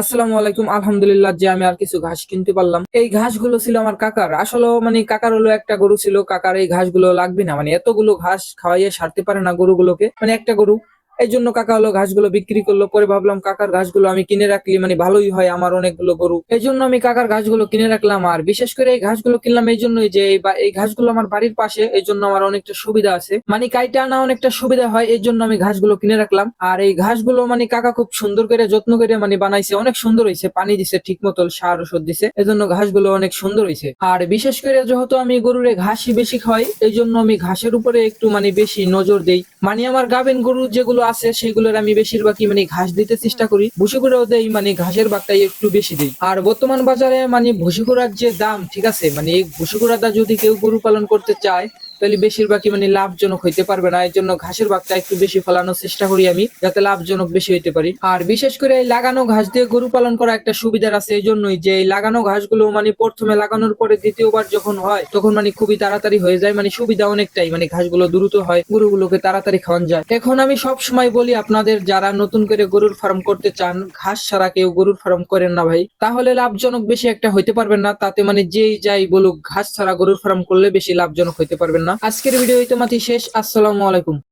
আসসালামু আলাইকুম, আলহামদুলিল্লাহ যে আমি আর কিছু ঘাস কিনতে পারলাম। এই ঘাসগুলো ছিল আমার কাকার। আসলে মানে কাকার হলো একটা গরু ছিল, কাকার এই ঘাসগুলো লাগবে না। মানে এতগুলো ঘাস খাওয়াইয়ে সারতে পারে না গরুগুলোকে। মানে একটা গরু এই জন্য কাকা হলো ঘাসগুলো বিক্রি করল। পরে ভাবলাম, কাকার ঘাসগুলো আমি কিনে রাখলি মানে ভালোই হয় আমার অনেকগুলো গরু। এই জন্য আমি কাকার ঘাসগুলো কিনে রাখলাম। আর বিশেষ করে এই ঘাসগুলো কিনলাম এই জন্যই যে, এই ঘাসগুলো আমার বাড়ির পাশে এই জন্য আমার অনেকটা সুবিধা আছে। মানে কাইটা আনা অনেকটা সুবিধা হয় এই জন্য আমি ঘাসগুলো কিনে রাখলাম। আর এই ঘাসগুলো মানে কাকা খুব সুন্দর করে, যত্ন করে মানে বানাইছে, অনেক সুন্দর হয়েছে। পানি দিছে ঠিক মতো সার ওষুধ দিছে এই জন্য ঘাসগুলো অনেক সুন্দর হয়েছে। আর বিশেষ করে যেহেতু আমি গরুরে ঘাসই বেশি খাই এই জন্য আমি ঘাসের উপরে একটু মানে বেশি নজর দেই। মানে আমার গাবেন গরু যেগুলো আছে, সেগুলোর আমি বেশিরভাগই মানে ঘাস দিতে চেষ্টা করি। ভুসি করেও দেই মানে ঘাসের বাগটাই একটু বেশি দিই। আর বর্তমান বাজারে মানে ভুসি করার যে দাম, ঠিক আছে? মানে এই ভুসি করাটা যদি কেউ গরু পালন করতে চায় তাহলে বেশিরভাগই মানে লাভজনক হইতে পারবে না। এই জন্য ঘাসের বাগটা একটু বেশি ফলানোর চেষ্টা করি আমি, যাতে লাভজনক বেশি হইতে পারি। আর বিশেষ করে এই লাগানো ঘাস দিয়ে গরু পালন করা একটা সুবিধার আছে এই জন্যই যে এই লাগানো ঘাসগুলো মানে প্রথমে লাগানোর পরে দ্বিতীয়বার যখন হয়, তখন মানে খুবই তাড়াতাড়ি হয়ে যায়। মানে সুবিধা অনেকটাই মানে ঘাসগুলো দ্রুত হয়, গরুগুলোকে তাড়াতাড়ি খাওয়ান যায়। এখন আমি সব সময় বলি আপনাদের যারা নতুন করে গরুর ফার্ম করতে চান, ঘাস ছাড়া কেউ গরুর ফার্ম করেন না ভাই। তাহলে লাভজনক বেশি একটা হইতে পারবেন না, তাতে মানে যেই যাই বলুক, ঘাস ছাড়া গরুর ফার্ম করলে বেশি লাভজনক হইতে পারবেন না। আজকের ভিডিও তোমাদের শেষ। আসসালামু আলাইকুম।